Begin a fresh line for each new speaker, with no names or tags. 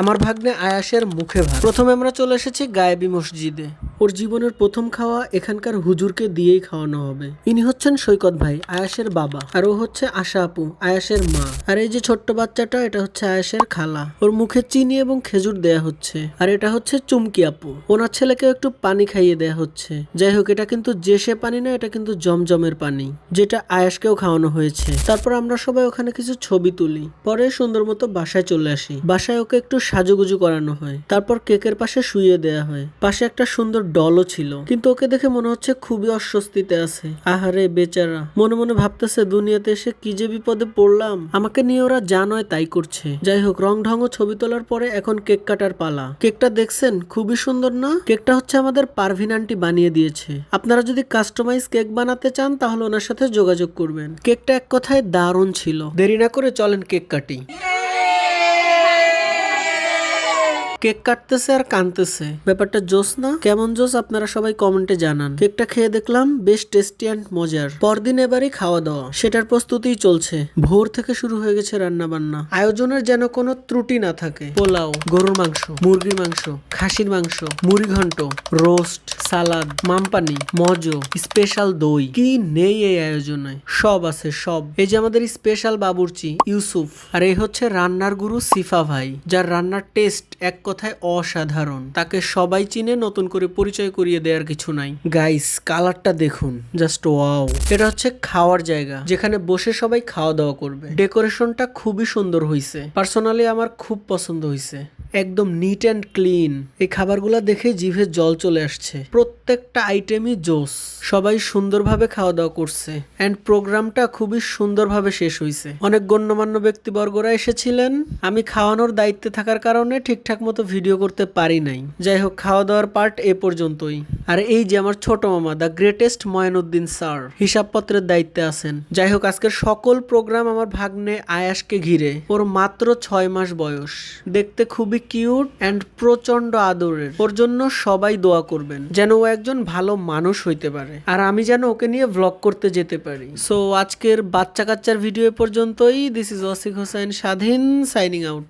আমার ভাগ্নে আয়াসের মুখে ভাত প্রথমে আমরা চলে এসেছি গায়েবী মসজিদে। ওর জীবনের প্রথম খাওয়া এখানকার হুজুরকে দিয়েই খাওয়ানো হবে। ইনি হচ্ছেন সৈকত ভাই, আয়াসের বাবা। আর ও হচ্ছে আশা আপু, আয়াসের মা। আর এই যে ছোট্ট বাচ্চাটা, এটা হচ্ছে আয়াসের খালা। ওর মুখে চিনি এবং খেজুর দেয়া হচ্ছে। আর এটা হচ্ছে চুমকি আপু। ওনার ছেলেকেও একটু পানি খাইয়ে দেয়া হচ্ছে। যাই হোক, এটা কিন্তু যে সে পানি না, এটা কিন্তু জমজমের পানি, যেটা আয়াসকেও খাওয়ানো হয়েছে। তারপর আমরা সবাই ওখানে কিছু ছবি তুলি। পরে সুন্দর মতো বাসায় চলে আসি। বাসায় ওকে একটু সাজুগুজু করানো হয়। তারপর কেকের পাশে শুইয়ে দেয়া হয়। পাশে একটা সুন্দর ডলও ছিল। কিন্তু ওকে দেখে মনে হচ্ছে খুবই অস্বস্তিতে আছে। আহারে, বেচারা। মনে মনে ভাবতেছে, দুনিয়াতে এসে কি যে বিপদে পড়লাম। আমাকে নিয়ে ওরা যা নয় তাই করছে। যাই হোক রং ঢং ছবি তোলার পরে এখন কেক কাটার পালা। কেকটা দেখছেন? খুবই সুন্দর না? কেকটা হচ্ছে আমাদের পারভিন আন্টি বানিয়ে দিয়েছে। আপনারা যদি কাস্টমাইজ কেক বানাতে চান, তাহলে ওনার সাথে যোগাযোগ করবেন। কেকটা এক কথায় দারুণ ছিল। দেরি না করে চলেন কেক কাটি। কেক কাটতেছে আর কানতেছে। ব্যাপারটা জোস না? কেমন জোস? আপনারা সবাই কমেন্টে জানান। কেকটা খেয়ে দেখলাম বেশ টেস্টি অ্যান্ড মজার। পরদিন এবারই খাওয়া দাওয়া। সেটার প্রস্তুতিই চলছে। ভোর থেকে শুরু হয়ে গেছে রান্না বান্না আয়োজনের যেন কোনো ত্রুটি না থাকে। পোলাও, গরুর মাংস, মুরগির মাংস, খাসির মাংস, মুড়ি ঘন্ট, রোস্ট, সালাদ, মামপানি, মজো, স্পেশাল দই। কি নেই এই আয়োজনে? সব আছে, সব। এই যে আমাদের স্পেশাল বাবুর্চি, ইউসুফ। আর এই হচ্ছে রান্নার গুরু সিফা ভাই, যার রান্নার টেস্ট এক কথায় অসাধারণ। তাকে সবাই চিনে, নতুন করে পরিচয় করিয়ে দেওয়ার কিছু নাই। গাইস কালারটা দেখুন। জাস্ট ওয়াও এটা হচ্ছে খাওয়ার জায়গা, যেখানে বসে সবাই খাওয়া দাওয়া করবে। ডেকোরেশনটা খুবই সুন্দর হয়েছে পার্সোনালি আমার খুব পছন্দ হয়েছে একদম নিট অ্যান্ড ক্লিন এই খাবারগুলো দেখে জিভে জল চলে আসছে। প্রত্যেকটা আইটেমই জোস। সবাই সুন্দরভাবে খাওয়া দাওয়া করছে। অ্যান্ড প্রোগ্রামটা খুবই সুন্দরভাবে শেষ হয়েছে অনেক গণ্যমান্য ব্যক্তিবর্গরা এসেছিলেন। আমি খাওয়ানোর দায়িত্বে থাকার কারণে ঠিকঠাক মতো ভিডিও করতে পারি নাই। যাই হোক খাওয়া দাওয়ার পার্ট এ পর্যন্তই। আর এই যে আমার ছোট মামা দ্য গ্রেটেস্ট ময়নুদ্দিন স্যার হিসাবপত্রের দায়িত্বে আছেন। যাই হোক, আজকের সকল প্রোগ্রাম আমার ভাগ্নে আয়াসকে ঘিরে। ওর মাত্র ছয় মাস বয়স। দেখতে খুবই কিউট অ্যান্ড প্রচণ্ড আদরের। ওর জন্য সবাই দোয়া করবেন, যেন ও একজন ভালো মানুষ হইতে পারে। আর আমি যেন ওকে নিয়ে ব্লগ করতে যেতে পারি। সো আজকের বাচ্চা কাচ্চার ভিডিও পর্যন্তই। This is Ashik Hossain Swadhin signing out